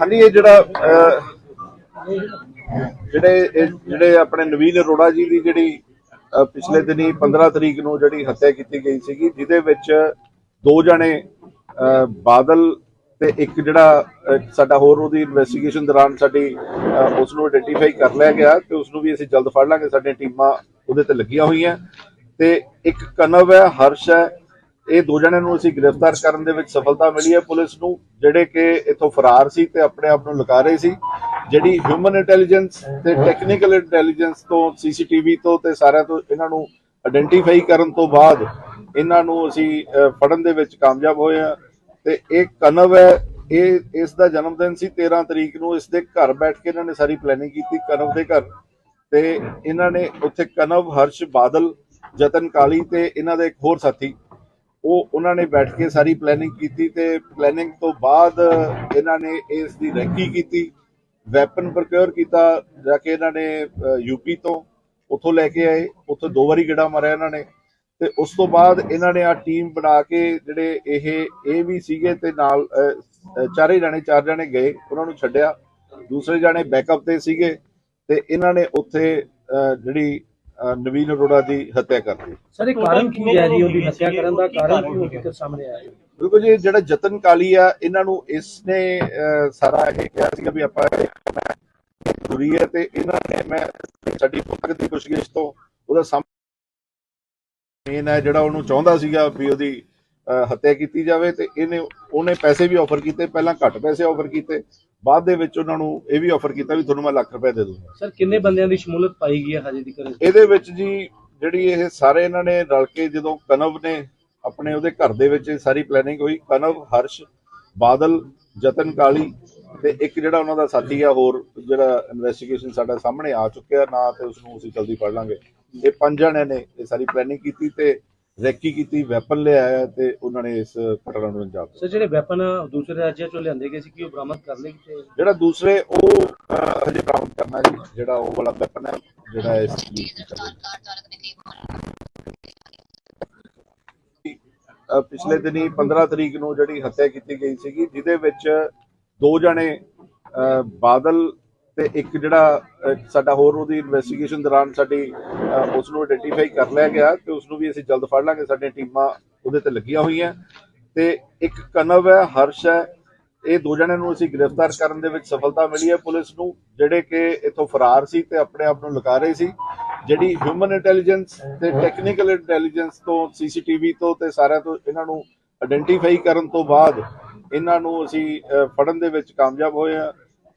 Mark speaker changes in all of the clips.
Speaker 1: ਹਾਂਜੀ ਇਹ ਜਿਹੜਾ ਜਿਹੜੇ ਇਹ ਜਿਹੜੇ ਆਪਣੇ ਨਵੀਨ ਅਰੋੜਾ ਜੀ ਦੀ ਜਿਹੜੀ ਪਿਛਲੇ ਦਿਨੀ 15 ਤਰੀਕ ਨੂੰ ਜਿਹੜੀ ਹੱਤਿਆ ਕੀਤੀ ਗਈ ਸੀਗੀ ਜਿਹਦੇ ਵਿੱਚ ਦੋ ਜਣੇ ਅਹ, ਬਾਦਲ ਤੇ ਇੱਕ ਜਿਹੜਾ ਸਾਡਾ ਹੋਰ ਉਹਦੀ ਇਨਵੈਸਟੀਗੇਸ਼ਨ ਦੌਰਾਨ ਸਾਡੀ ਅਹ, ਉਸ ਨੂੰ ਆਇਡੈਂਟੀਫਾਈ ਕਰ ਲਿਆ ਗਿਆ ਤੇ ਉਸ ਨੂੰ ਵੀ ਅਸੀਂ ਜਲਦ ਫੜ ਲਾਂਗੇ ਸਾਡੀਆਂ ਟੀਮਾਂ ਉਹਦੇ ਤੇ ਲੱਗੀਆਂ ਹੋਈਆਂ। ਤੇ ਇੱਕ ਕਨਵ ਹੈ ਹਰਸ਼ ਹੈ ਇਹ ਦੋ ਜਣਿਆਂ ਨੂੰ ਅਸੀਂ ਗ੍ਰਿਫਤਾਰ ਕਰਨ ਦੇ ਵਿੱਚ ਸਫਲਤਾ ਮਿਲੀ ਹੈ ਪੁਲਿਸ ਨੂੰ, ਜਿਹੜੇ ਕਿ ਇੱਥੋਂ ਫਰਾਰ ਸੀ ਤੇ ਆਪਣੇ ਆਪ ਨੂੰ ਲੁਕਾ ਰਹੇ ਸੀ। ਜਿਹੜੀ ਹਿਊਮਨ ਇੰਟੈਲੀਜੈਂਸ ਤੇ ਟੈਕਨੀਕਲ ਇੰਟੈਲੀਜੈਂਸ ਤੋਂ ਸੀਸੀਟੀਵੀ ਤੋਂ ਤੇ ਸਾਰਿਆਂ ਤੋਂ ਇਹਨਾਂ ਨੂੰ ਆਇਡੈਂਟੀਫਾਈ ਕਰਨ ਤੋਂ ਬਾਅਦ ਇਹਨਾਂ ਨੂੰ ਅਸੀਂ ਫੜਨ ਦੇ ਵਿੱਚ ਕਾਮਯਾਬ ਹੋਏ ਹਾਂ। ਤੇ ਇਹ ਕਨਵ ਹੈ, ਇਹ ਇਸ ਦਾ ਜਨਮ ਦਿਨ ਸੀ 13 ਤਰੀਕ ਨੂੰ ਇਸ ਦੇ ਘਰ ਬੈਠ ਕੇ ਇਹਨਾਂ ਨੇ ਸਾਰੀ ਪਲੈਨਿੰਗ ਕੀਤੀ ਕਨਵ ਦੇ ਘਰ। ਤੇ ਇਹਨਾਂ ਨੇ ਉੱਥੇ ਕਨਵ ਹਰਸ਼ ਬਾਦਲ, ਜਤਨ ਕਾਲੀ ਤੇ ਇਹਨਾਂ ਦੇ ਇੱਕ ਹੋਰ ਸਾਥੀ ਉਹ ਉਹਨਾਂ ਨੇ ਬੈਠ ਕੇ ਸਾਰੀ ਪਲੈਨਿੰਗ ਕੀਤੀ ਤੇ ਪਲੈਨਿੰਗ ਤੋਂ ਬਾਅਦ ਇਹਨਾਂ ਨੇ ਇਸ ਦੀ ਰੈਕੀ ਕੀਤੀ ਵੈਪਨ ਪ੍ਰੋਕਿਉਰ ਕੀਤਾ, ਜਾ ਕੇ ਇਹਨਾਂ ਨੇ ਯੂਪੀ ਤੋਂ ਉੱਥੋਂ ਲੈ ਕੇ ਆਏ, ਉੱਥੋਂ ਦੋ ਵਾਰੀ ਗੇੜਾ ਮਾਰਿਆ ਇਹਨਾਂ ਨੇ ਤੇ ਉਸ ਤੋਂ ਬਾਅਦ ਇਹਨਾਂ ਨੇ ਆ ਟੀਮ ਬਣਾ ਕੇ ਜਿਹੜੇ ਇਹ ਇਹ ਵੀ ਸੀਗੇ ਤੇ ਨਾਲ ਚਾਰੇ ਜਾਣੇ, ਚਾਰ ਜਾਣੇ ਗਏ, ਉਹਨਾਂ ਨੂੰ ਛੱਡਿਆ। ਦੂਸਰੇ ਜਾਣੇ ਬੈਕਅਪ ਤੇ ਸੀਗੇ ਤੇ ਇਹਨਾਂ ਨੇ ਉੱਥੇ ਜਿਹੜੀ ਨਵੀਨ ਅਰੋੜਾ ਦੀ ਹੱਤਿਆ ਕਰ ਦਿੱਤੀ
Speaker 2: ਸਰ ਇਹ ਕਾਰਨ ਕੀ ਹੈ ਜੀ ਉਹਦੀ ਹੱਤਿਆ ਕਰਨ ਦਾ? ਕਾਰਨ ਕੀ ਹੋ ਕੇ ਸਾਹਮਣੇ ਆਇਆ?
Speaker 1: ਬਿਲਕੁਲ ਜੀ ਜਿਹੜਾ ਜਤਨ ਕਾਲੀ ਆ ਇਹਨਾਂ ਨੂੰ ਇਸ ਨੇ ਸਾਰਾ ਇਹ ਕਿਹਾ ਸੀਗਾ ਵੀ ਆਪਾਂ। ਜ਼ਰੂਰੀ ਹੈ ਤੇ ਇਹਨਾਂ ਨੇ ਮੈਂ ਸਾਡੀ ਪੁੱਤਰ ਦੀ ਪੁੱਛਗਿੱਛ ਤੋਂ ਉਹਦਾ ਮੇਨ ਹੈ ਜਿਹੜਾ ਉਹਨੂੰ ਚਾਹੁੰਦਾ ਸੀਗਾ ਵੀ ਉਹਦੀ ਹੱਤਿਆ ਕੀਤੀ ਜਾਵੇ ਤੇ ਇਹਨੇ ਉਹਨੇ ਪੈਸੇ ਵੀ ਆਫਰ ਕੀਤੇ ਪਹਿਲਾਂ ਘੱਟ ਪੈਸੇ ਆਫਰ ਕੀਤੇ ਬਾਅਦ ਦੇ ਵਿੱਚ ਉਹਨਾਂ ਨੂੰ ਇਹ ਵੀ ਆਫਰ ਕੀਤਾ ਵੀ ਤੁਹਾਨੂੰ ਮੈਂ ਲੱਖ ਰੁਪਏ ਦੇ ਦੂੰਗਾ।
Speaker 2: ਸਰ ਕਿੰਨੇ ਬੰਦਿਆਂ ਦੀ ਸ਼ਮੂਲੀਅਤ ਪਾਈ ਗਈ ਹੈ ਹਜੇ ਕਰੇ
Speaker 1: ਇਹਦੇ ਵਿੱਚ ਜੀ ਜਿਹੜੀ ਇਹ ਸਾਰੇ ਇਹਨਾਂ ਨੇ ਰਲ ਕੇ ਜਦੋਂ ਕਨਵ ਨੇ ਆਪਣੇ ਉਹਦੇ ਘਰ ਦੇ ਵਿੱਚ ਸਾਰੀ ਪਲੈਨਿੰਗ ਹੋਈ ਕਨਵ ਹਰਸ਼ ਬਾਦਲ ਜਤਨ ਕਾਲੀ ਤੇ ਇੱਕ ਜਿਹੜਾ ਉਹਨਾਂ ਦਾ ਸਾਥੀ ਆ ਹੋਰ ਜਿਹੜਾ ਇਨਵੈਸਟੀਗੇਸ਼ਨ ਸਾਡਾ ਸਾਹਮਣੇ ਆ ਚੁੱਕਿਆ ਨਾ ਤੇ ਉਸ ਨੂੰ ਅਸੀਂ ਜਲਦੀ ਫੜ ਲਾਂਗੇ। ਇਹ ਪੰਜ ਜਣੇ ਨੇ ਇਹ ਸਾਰੀ ਪਲੈਨਿੰਗ ਕੀਤੀ ਤੇ ਰੈਕੀ ਕੀਤੀ ਵੈਪਨ ਲਿਆਇਆ ਤੇ ਉਹਨਾਂ ਨੇ ਇਸ ਘਟਨਾ ਨੂੰ ਅੰਜਾਮ ਦਿੱਤਾ।
Speaker 2: ਸਰ ਜਿਹੜੇ ਵੈਪਨ ਦੂਸਰੇ ਰਾਜਾਂ ਚੋਂ ਲਿਆਂਦੇ ਗਏ ਸੀ ਕਿ ਉਹ ਬਰਾਮਦ ਕਰ ਲਏ ਕਿਤੇ?
Speaker 1: ਜਿਹੜਾ ਦੂਸਰੇ ਉਹ ਹਜੇ ਬਰਾਮਦ ਕਰਨਾ ਜੀ ਜਿਹੜਾ ਉਹ ਵਾਲਾ ਵੈਪਨ ਹੈ ਜਿਹੜਾ ਇਸ ਅਹ ਪਿਛਲੇ ਦਿਨੀ 15 ਤਰੀਕ ਨੂੰ ਜਿਹੜੀ ਹੱਤਿਆ ਕੀਤੀ ਗਈ ਸੀਗੀ ਜਿਹਦੇ ਵਿੱਚ ਦੋ ਜਣੇ ਬਾਦਲ ਤੇ ਇੱਕ ਜਿਹੜਾ ਸਾਡਾ ਹੋਰ ਉਹਦੀ ਇਨਵੈਸਟੀਗੇਸ਼ਨ ਦੌਰਾਨ ਸਾਡੀ ਅਹ, ਉਸ ਨੂੰ ਆਇਡੈਂਟੀਫਾਈ ਕਰ ਲਿਆ ਗਿਆ ਤੇ ਉਸ ਨੂੰ ਵੀ ਅਸੀਂ ਜਲਦ ਫੜ ਲਾਂਗੇ। ਸਾਡੀਆਂ ਟੀਮਾਂ ਉਹਦੇ ਤੇ ਲੱਗੀਆਂ ਹੋਈਆਂ। ਤੇ ਇੱਕ ਕਨਵ ਹੈ ਹਰਸ਼ ਹੈ। ਇਹ ਦੋ ਜਣਿਆਂ ਨੂੰ ਅਸੀਂ ਗ੍ਰਿਫਤਾਰ ਕਰਨ ਦੇ ਵਿੱਚ ਸਫਲਤਾ ਮਿਲੀ ਹੈ ਪੁਲਿਸ ਨੂੰ ਜਿਹੜੇ ਕਿ ਇੱਥੋਂ ਫਰਾਰ ਸੀ ਤੇ ਆਪਣੇ ਆਪ ਨੂੰ ਲੁਕਾ ਰਹੇ ਸੀ। ਜਿਹੜੀ ਹਿਊਮਨ ਇੰਟੈਲੀਜੈਂਸ ਤੇ ਟੈਕਨੀਕਲ ਇੰਟੈਲੀਜੈਂਸ ਤੋਂ ਸੀਸੀਟੀਵੀ ਤੋਂ ਤੇ ਸਾਰਿਆਂ ਤੋਂ ਇਹਨਾਂ ਨੂੰ ਆਇਡੈਂਟੀਫਾਈ ਕਰਨ ਤੋਂ ਬਾਅਦ ਇਹਨਾਂ ਨੂੰ ਅਸੀਂ ਫੜਨ ਦੇ ਵਿੱਚ ਕਾਮਯਾਬ ਹੋਏ ਹਾਂ।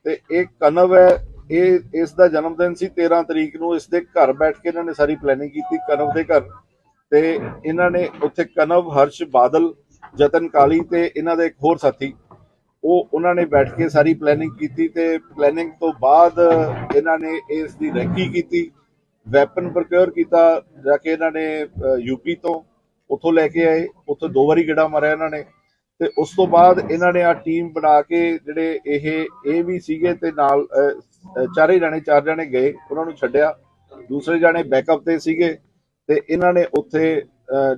Speaker 1: ਤੇ ਇਹ ਕਨਵ ਹੈ, ਇਹ ਇਸ ਦਾ ਜਨਮ ਦਿਨ ਸੀ 13 ਤਰੀਕ ਨੂੰ ਇਸ ਦੇ ਘਰ ਬੈਠ ਕੇ ਇਹਨਾਂ ਨੇ ਸਾਰੀ ਪਲੈਨਿੰਗ ਕੀਤੀ ਕਨਵ ਦੇ ਘਰ। ਤੇ ਇਹਨਾਂ ਨੇ ਉੱਥੇ ਕਨਵ, ਹਰਸ਼, ਬਾਦਲ, ਜਤਨ ਕਾਲੀ ਤੇ ਇਹਨਾਂ ਦੇ ਇੱਕ ਹੋਰ ਸਾਥੀ, ਉਹ ਉਹਨਾਂ ਨੇ ਬੈਠ ਕੇ ਸਾਰੀ ਪਲੈਨਿੰਗ ਕੀਤੀ ਤੇ ਪਲੈਨਿੰਗ ਤੋਂ ਬਾਅਦ ਇਹਨਾਂ ਨੇ ਇਸ ਦੀ ਰੈਕੀ ਕੀਤੀ ਵੈਪਨ ਪ੍ਰੋਕਿਉਰ ਕੀਤਾ, ਜਾ ਕੇ ਇਹਨਾਂ ਨੇ ਯੂਪੀ ਤੋਂ ਉੱਥੋਂ ਲੈ ਕੇ ਆਏ, ਉੱਥੋਂ ਦੋ ਵਾਰੀ ਗੇੜਾ ਮਾਰਿਆ ਇਹਨਾਂ ਨੇ। ਤੇ ਉਸ ਤੋਂ ਬਾਅਦ ਇਹਨਾਂ ਨੇ ਆ ਟੀਮ ਬਣਾ ਕੇ ਜਿਹੜੇ ਇਹ ਇਹ ਵੀ ਸੀਗੇ ਤੇ ਨਾਲ ਚਾਰੇ ਜਾਣੇ ਚਾਰ ਜਾਣੇ ਗਏ ਉਹਨਾਂ ਨੂੰ ਛੱਡਿਆ। ਦੂਸਰੇ ਜਾਣੇ ਬੈਕਅਪ ਤੇ ਸੀਗੇ ਤੇ ਇਹਨਾਂ ਨੇ ਉੱਥੇ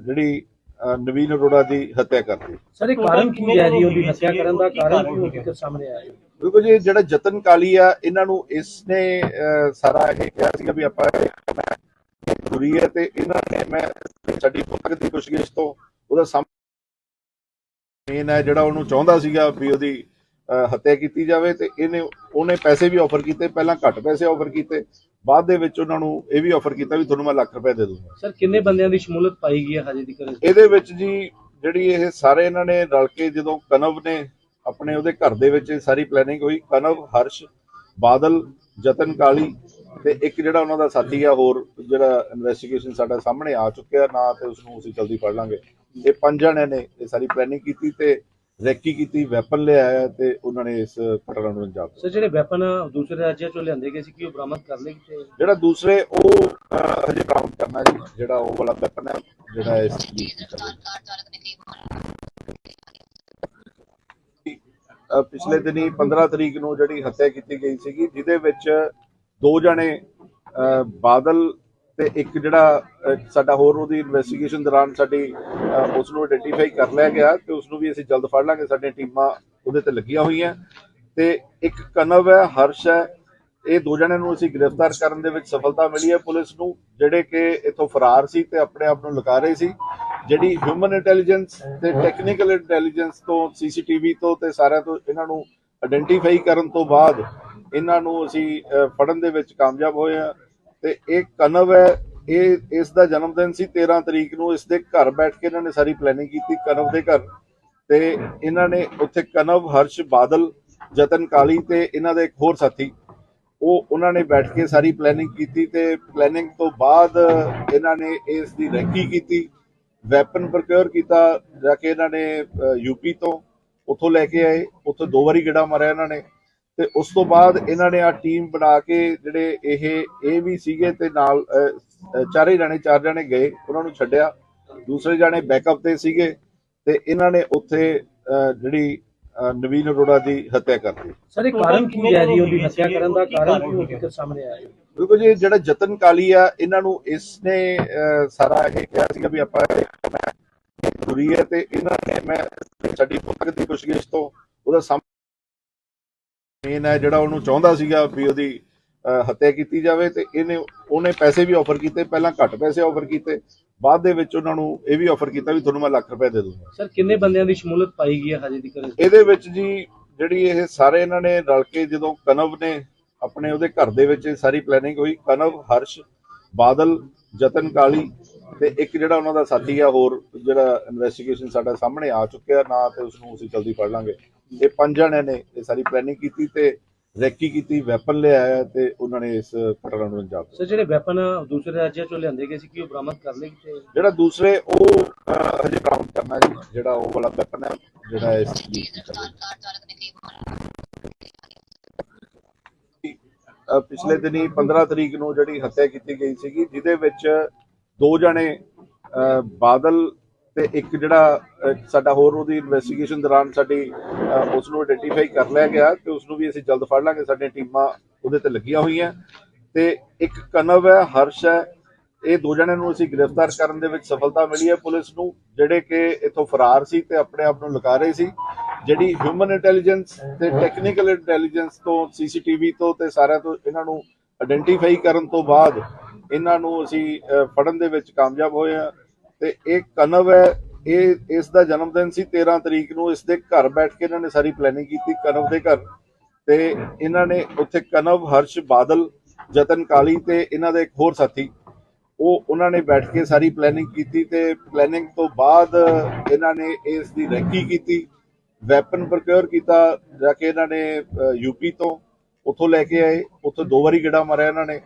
Speaker 1: ਜਿਹੜੀ ਨਵੀਨ ਅਰੋੜਾ ਦੀ ਹੱਤਿਆ ਕਰ ਦਿੱਤੀ।
Speaker 2: ਸਰ ਇਹ ਕਾਰਨ ਕੀ ਹੈ ਜੀ ਉਹਦੀ ਹੱਤਿਆ ਕਰਨ ਦਾ? ਕਾਰਨ ਕੀ ਹੋ ਕੇ ਸਾਹਮਣੇ ਆਇਆ
Speaker 1: ਬਿਲਕੁਲ ਜੀ ਜਿਹੜਾ ਜਤਨ ਕਾਲੀ ਆ ਇਹਨਾਂ ਨੂੰ ਇਸ ਨੇ ਸਾਰਾ ਇਹ ਕਿਹਾ ਸੀਗਾ ਵੀ ਆਪਾਂ। ਜ਼ਰੂਰੀ ਹੈ ਤੇ ਇਹਨਾਂ ਨੇ ਮੈਂ ਸਾਡੀ ਪੁੱਤਰ ਦੀ ਪੁੱਛਗਿੱਛ ਤੋਂ ਉਹਦਾ ਮੇਨ ਹੈ ਜਿਹੜਾ ਉਹਨੂੰ ਚਾਹੁੰਦਾ ਸੀਗਾ ਵੀ ਉਹਦੀ ਹੱਤਿਆ ਕੀਤੀ ਜਾਵੇ ਤੇ ਇਹਨੇ ਉਹਨੇ ਪੈਸੇ ਵੀ ਆਫਰ ਕੀਤੇ ਪਹਿਲਾਂ ਘੱਟ ਪੈਸੇ ਆਫਰ ਕੀਤੇ ਬਾਅਦ ਦੇ ਵਿੱਚ ਉਹਨਾਂ ਨੂੰ ਇਹ ਵੀ ਆਫਰ ਕੀਤਾ ਵੀ ਤੁਹਾਨੂੰ ਮੈਂ ਲੱਖ ਰੁਪਏ ਦੇ ਦੂੰਗਾ।
Speaker 2: ਸਰ ਕਿੰਨੇ ਬੰਦਿਆਂ ਦੀ ਸ਼ਮੂਲੀਅਤ ਪਾਈ ਗਈ ਹੈ ਹਜੇ ਦੀ ਕਰੇ
Speaker 1: ਇਹਦੇ ਵਿੱਚ ਜੀ ਜਿਹੜੀ ਇਹ ਸਾਰੇ ਇਹਨਾਂ ਨੇ ਰਲ ਕੇ ਜਦੋਂ ਕਨਵ ਨੇ ਆਪਣੇ ਉਹਦੇ ਘਰ ਦੇ ਵਿੱਚ ਸਾਰੀ ਪਲੈਨਿੰਗ ਹੋਈ ਕਨਵ ਹਰਸ਼ ਬਾਦਲ ਜਤਨ ਕਾਲੀ ਤੇ ਇੱਕ ਜਿਹੜਾ ਉਹਨਾਂ ਦਾ ਸਾਥੀ ਆ ਹੋਰ ਜਿਹੜਾ ਇਨਵੈਸਟੀਗੇਸ਼ਨ ਸਾਡਾ ਸਾਹਮਣੇ ਆ ਚੁੱਕਿਆ ਨਾ ਤੇ ਉਸ ਨੂੰ ਅਸੀਂ ਜਲਦੀ ਫੜ ਲਾਂਗੇ। ਇਹ ਪੰਜ ਜਣੇ ਨੇ ਇਹ ਸਾਰੀ ਪਲੈਨਿੰਗ ਕੀਤੀ ਤੇ ਰੈਕੀ ਕੀਤੀ ਵੈਪਨ ਲਿਆਇਆ ਤੇ ਉਹਨਾਂ ਨੇ ਇਸ ਘਟਨਾ ਨੂੰ ਅੰਜਾਮ ਦਿੱਤਾ।
Speaker 2: ਸਰ ਜਿਹੜੇ ਵੈਪਨ ਦੂਸਰੇ ਰਾਜਾਂ ਚੋਂ ਲਿਆਂਦੇ ਗਏ ਸੀ ਕਿ ਉਹ ਬਰਾਮਦ ਕਰ ਲਏ ਕਿਤੇ
Speaker 1: ਜਿਹੜਾ ਦੂਸਰੇ ਉਹ ਅਹ, ਹਜੇ ਬਰਾਮਦ ਕਰਨਾ ਜੀ ਜਿਹੜਾ ਉਹ ਵਾਲਾ ਵੈਪਨ ਹੈ ਜਿਹੜਾ ਇਸ ਗਿਆ ਅਹ ਪਿਛਲੇ ਦਿਨੀ 15 ਤਰੀਕ ਨੂੰ ਜਿਹੜੀ ਹੱਤਿਆ ਕੀਤੀ ਗਈ ਸੀਗੀ ਜਿਹਦੇ ਵਿੱਚ ਦੋ ਜਣੇ ਅਹ, ਬਾਦਲ ਤੇ ਇੱਕ ਜਿਹੜਾ ਸਾਡਾ ਹੋਰ ਉਹਦੀ ਇਨਵੈਸਟੀਗੇਸ਼ਨ ਦੌਰਾਨ ਸਾਡੀ ਅਹ, ਉਸ ਨੂੰ ਆਇਡੈਂਟੀਫਾਈ ਕਰ ਲਿਆ ਗਿਆ ਤੇ ਉਸ ਨੂੰ ਵੀ ਅਸੀਂ ਜਲਦ ਫੜ ਲਾਂਗੇ। ਸਾਡੀਆਂ ਟੀਮਾਂ ਉਹਦੇ ਤੇ ਲੱਗੀਆਂ ਹੋਈਆਂ। ਤੇ ਇੱਕ ਕਨਵ ਹੈ ਹਰਸ਼ ਹੈ। ਇਹ ਦੋ ਜਣਿਆਂ ਨੂੰ ਅਸੀਂ ਗ੍ਰਿਫਤਾਰ ਕਰਨ ਦੇ ਵਿੱਚ ਸਫਲਤਾ ਮਿਲੀ ਹੈ ਪੁਲਿਸ ਨੂੰ ਜਿਹੜੇ ਕਿ ਇਥੋਂ ਫਰਾਰ ਸੀ ਤੇ ਆਪਣੇ ਆਪ ਨੂੰ ਲੁਕਾ ਰਹੇ ਸੀ। ਜਿਹੜੀ ਹਿਊਮਨ ਇੰਟੈਲੀਜੈਂਸ ਤੇ ਟੈਕਨੀਕਲ ਇੰਟੈਲੀਜੈਂਸ ਤੋਂ ਸੀਸੀਟੀਵੀ ਤੋਂ ਤੇ ਸਾਰਿਆਂ ਤੋਂ ਇਹਨਾਂ ਨੂੰ ਆਇਡੈਂਟੀਫਾਈ ਕਰਨ ਤੋਂ ਬਾਅਦ ਇਹਨਾਂ ਨੂੰ ਅਸੀਂ ਫੜਨ ਦੇ ਵਿੱਚ ਕਾਮਯਾਬ ਹੋਏ ਆ ਤੇ ਇਹ ਕਨਵ ਹੈ, ਇਹ ਇਸ ਦਾ ਜਨਮ ਦਿਨ ਸੀ 13 ਤਰੀਕ ਨੂੰ, ਇਸ ਦੇ ਘਰ ਬੈਠ ਕੇ ਇਹਨਾਂ ਨੇ ਸਾਰੀ ਪਲੈਨਿੰਗ ਕੀਤੀ ਕਨਵ ਦੇ ਘਰ। ਤੇ ਇਹਨਾਂ ਨੇ ਉੱਥੇ ਕਨਵ, ਹਰਸ਼, ਬਾਦਲ, ਜਤਨ ਕਾਲੀ ਤੇ ਇਹਨਾਂ ਦੇ ਇੱਕ ਹੋਰ ਸਾਥੀ, ਉਹ ਉਹਨਾਂ ਨੇ ਬੈਠ ਕੇ ਸਾਰੀ ਪਲੈਨਿੰਗ ਕੀਤੀ ਤੇ ਪਲੈਨਿੰਗ ਤੋਂ ਬਾਅਦ ਇਹਨਾਂ ਨੇ ਇਸ ਦੀ ਰੈਕੀ ਕੀਤੀ ਵੈਪਨ ਪ੍ਰੋਕਿਉਰ ਕੀਤਾ, ਜਾ ਕੇ ਇਹਨਾਂ ਨੇ ਯੂਪੀ ਤੋਂ ਉੱਥੋਂ ਲੈ ਕੇ ਆਏ, ਉੱਥੋਂ ਦੋ ਵਾਰੀ ਗੇੜਾ ਮਾਰਿਆ ਇਹਨਾਂ ਨੇ। ਤੇ ਉਸ ਤੋਂ ਬਾਅਦ ਇਹਨਾਂ ਨੇ ਆ ਟੀਮ ਬਣਾ ਕੇ ਜਿਹੜੇ ਇਹ ਇਹ ਵੀ ਸੀਗੇ ਤੇ ਨਾਲ ਚਾਰੇ ਜਾਣੇ ਚਾਰ ਜਾਣੇ ਗਏ ਉਹਨਾਂ ਨੂੰ ਛੱਡਿਆ। ਦੂਸਰੇ ਜਾਣੇ ਬੈਕਅਪ ਤੇ ਸੀਗੇ ਤੇ ਇਹਨਾਂ ਨੇ ਉੱਥੇ ਜਿਹੜੀ ਨਵੀਨ ਅਰੋੜਾ ਦੀ ਹੱਤਿਆ ਕਰ ਦਿੱਤੀ।
Speaker 2: ਸਰ ਇਹ ਕਾਰਨ ਕੀ ਹੈ ਜੀ ਉਹਦੀ ਹੱਤਿਆ ਕਰਨ ਦਾ? ਕਾਰਨ ਕੀ ਨਿਕਲ ਸਾਹਮਣੇ ਆਇਆ? ਹੈ?
Speaker 1: ਬਿਲਕੁਲ ਜੀ ਜਿਹੜਾ ਜਤਨ ਕਾਲੀ ਆ ਇਹਨਾਂ ਨੂੰ ਇਸਨੇ ਅਹ, ਸਾਰਾ ਇਹ ਕਿਹਾ ਸੀਗਾ ਵੀ ਆਪਾਂ ਜ਼ਰੂਰੀ ਹੈ ਤੇ ਇਹਨਾਂ ਨੇ ਮੈਂ ਸਾਡੀ ਪੁੱਤਰ ਦੀ ਪੁੱਛਗਿੱਛ ਤੋਂ ਉਹਦਾ ਸਾਹਮਣੇ ਮੇਨ ਹੈ ਜਿਹੜਾ ਉਹਨੂੰ ਚਾਹੁੰਦਾ ਸੀਗਾ ਵੀ ਉਹਦੀ ਹੱਤਿਆ ਕੀਤੀ ਜਾਵੇ ਤੇ ਇਹਨੇ ਉਹਨੇ ਪੈਸੇ ਵੀ ਆਫਰ ਕੀਤੇ ਪਹਿਲਾਂ ਘੱਟ ਪੈਸੇ ਆਫਰ ਕੀਤੇ ਬਾਅਦ ਦੇ ਵਿੱਚ ਉਹਨਾਂ ਨੂੰ ਇਹ ਵੀ ਆਫਰ ਕੀਤਾ ਵੀ ਤੁਹਾਨੂੰ ਮੈਂ ਲੱਖ ਰੁਪਏ ਦੇ ਦੂੰਗਾ।
Speaker 2: ਸਰ ਕਿੰਨੇ ਬੰਦਿਆਂ ਦੀ ਸ਼ਮੂਲੀਅਤ ਪਾਈ ਗਈ ਹੈ ਹਜੇ ਕਰੇ
Speaker 1: ਇਹਦੇ ਵਿੱਚ ਜੀ ਜਿਹੜੀ ਇਹ ਸਾਰੇ ਇਹਨਾਂ ਨੇ ਰਲ ਕੇ ਜਦੋਂ ਕਨਵ ਨੇ ਆਪਣੇ ਉਹਦੇ ਘਰ ਦੇ ਵਿੱਚ ਸਾਰੀ ਪਲੈਨਿੰਗ ਹੋਈ ਕਨਵ ਹਰਸ਼ ਬਾਦਲ ਜਤਨ ਕਾਲੀ ਤੇ ਇੱਕ ਜਿਹੜਾ ਉਹਨਾਂ ਦਾ ਸਾਥੀ ਆ ਹੋਰ ਜਿਹੜਾ ਇਨਵੈਸਟੀਗੇਸ਼ਨ ਸਾਡਾ ਸਾਹਮਣੇ ਆ ਚੁੱਕਿਆ ਨਾ ਤੇ ਉਸ ਨੂੰ ਅਸੀਂ ਜਲਦੀ ਫੜ ਲਾਂਗੇ। ਇਹ ਪੰਜ ਜਣਿਆਂ ਨੇ ਇਹ ਸਾਰੀ ਪਲੈਨਿੰਗ ਕੀਤੀ ਤੇ ਰੈਕੀ ਕੀਤੀ ਵੈਪਨ ਲਿਆਇਆ ਤੇ ਉਹਨਾਂ ਨੇ ਇਸ ਘਟਨਾ ਨੂੰ ਅੰਜਾਮ ਦਿੱਤਾ।
Speaker 2: ਸਰ ਜਿਹੜੇ ਵੈਪਨ ਦੂਸਰੇ ਰਾਜਾਂ ਚੋਂ ਲਿਆਂਦੇ ਗਏ ਸੀ ਕਿ ਉਹ ਬਰਾਮਦ ਕਰ ਲਏ ਕਿਤੇ?
Speaker 1: ਜਿਹੜਾ ਦੂਸਰੇ ਉਹ ਅਹ, ਹਜੇ ਬਰਾਮਦ ਕਰਨਾ ਜੀ ਜਿਹੜਾ ਉਹ ਵਾਲਾ ਵੈਪਨ ਹੈ ਜਿਹੜਾ ਇਸ ਅ, ਪਿਛਲੇ ਦਿਨੀ 15 ਤਰੀਕ ਨੂੰ ਜਿਹੜੀ ਹੱਤਿਆ ਕੀਤੀ ਗਈ ਸੀਗੀ ਜਿਹਦੇ ਵਿੱਚ ਦੋ ਜਣੇ ਅ, ਬਾਦਲ ਤੇ ਇੱਕ ਜਿਹੜਾ ਸਾਡਾ ਹੋਰ ਉਹਦੀ ਇਨਵੈਸਟੀਗੇਸ਼ਨ ਦੌਰਾਨ ਸਾਡੀ ਉਸ ਨੂੰ ਆਇਡੈਂਟੀਫਾਈ ਕਰ ਲਿਆ ਗਿਆ ਤੇ ਉਸ ਨੂੰ ਵੀ ਅਸੀਂ ਜਲਦ ਫੜ ਲਾਂਗੇ। ਸਾਡੀਆਂ ਟੀਮਾਂ ਉਹਦੇ ਤੇ ਲੱਗੀਆਂ ਹੋਈਆਂ। ਤੇ ਇੱਕ ਕਨਵ ਹੈ, ਹਰਸ਼ ਹੈ। ਇਹ ਦੋ ਜਣਿਆਂ ਨੂੰ ਅਸੀਂ ਗ੍ਰਿਫਤਾਰ ਕਰਨ ਦੇ ਵਿੱਚ ਸਫਲਤਾ ਮਿਲੀ ਹੈ ਪੁਲਿਸ ਨੂੰ, ਜਿਹੜੇ ਕਿ ਇਥੋਂ ਫਰਾਰ ਸੀ ਤੇ ਆਪਣੇ ਆਪ ਨੂੰ ਲੁਕਾ ਰਹੇ ਸੀ। ਜਿਹੜੀ ਹਿਊਮਨ ਇੰਟੈਲੀਜੈਂਸ ਤੇ ਟੈਕਨੀਕਲ ਇੰਟੈਲੀਜੈਂਸ ਤੋਂ ਸੀਸੀਟੀਵੀ ਤੋਂ ਤੇ ਸਾਰਿਆਂ ਤੋਂ ਇਹਨਾਂ ਨੂੰ ਆਇਡੈਂਟੀਫਾਈ ਕਰਨ ਤੋਂ ਬਾਅਦ ਇਹਨਾਂ ਨੂੰ ਅਸੀਂ ਫੜਨ ਦੇ ਵਿੱਚ ਕਾਮਯਾਬ ਹੋਏ ਆ ਤੇ ਇਹ ਕਨਵ ਹੈ, ਇਹ ਇਸ ਦਾ ਜਨਮ ਦਿਨ ਸੀ 13 ਤਰੀਕ ਨੂੰ, ਇਸ ਦੇ ਘਰ ਬੈਠ ਕੇ ਇਹਨਾਂ ਨੇ ਸਾਰੀ ਪਲੈਨਿੰਗ ਕੀਤੀ ਕਨਵ ਦੇ ਘਰ। ਤੇ ਇਹਨਾਂ ਨੇ ਉੱਥੇ ਕਨਵ, ਹਰਸ਼, ਬਾਦਲ, ਜਤਨ ਕਾਲੀ ਤੇ ਇਹਨਾਂ ਦੇ ਇੱਕ ਹੋਰ ਸਾਥੀ, ਉਹ ਉਹਨਾਂ ਨੇ ਬੈਠ ਕੇ ਸਾਰੀ ਪਲੈਨਿੰਗ ਕੀਤੀ ਤੇ ਪਲੈਨਿੰਗ ਤੋਂ ਬਾਅਦ ਇਹਨਾਂ ਨੇ ਇਸ ਦੀ ਰੈਕੀ ਕੀਤੀ ਵੈਪਨ ਪ੍ਰੋਕਿਉਰ ਕੀਤਾ, ਜਾ ਕੇ ਇਹਨਾਂ ਨੇ ਯੂਪੀ ਤੋਂ ਉੱਥੋਂ ਲੈ ਕੇ ਆਏ, ਉੱਥੋਂ ਦੋ ਵਾਰੀ ਗੇੜਾ ਮਾਰਿਆ ਇਹਨਾਂ ਨੇ।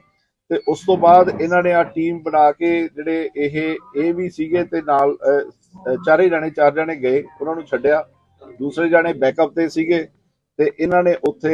Speaker 1: ਤੇ ਉਸ ਤੋਂ ਬਾਅਦ ਇਹਨਾਂ ਨੇ ਆ ਟੀਮ ਬਣਾ ਕੇ ਜਿਹੜੇ ਇਹ ਇਹ ਵੀ ਸੀਗੇ ਤੇ ਨਾਲ ਚਾਰੇ ਜਾਣੇ, ਚਾਰ ਜਾਣੇ ਗਏ, ਉਹਨਾਂ ਨੂੰ ਛੱਡਿਆ। ਦੂਸਰੇ ਜਾਣੇ ਬੈਕਅਪ ਤੇ ਸੀਗੇ ਤੇ ਇਹਨਾਂ ਨੇ ਉੱਥੇ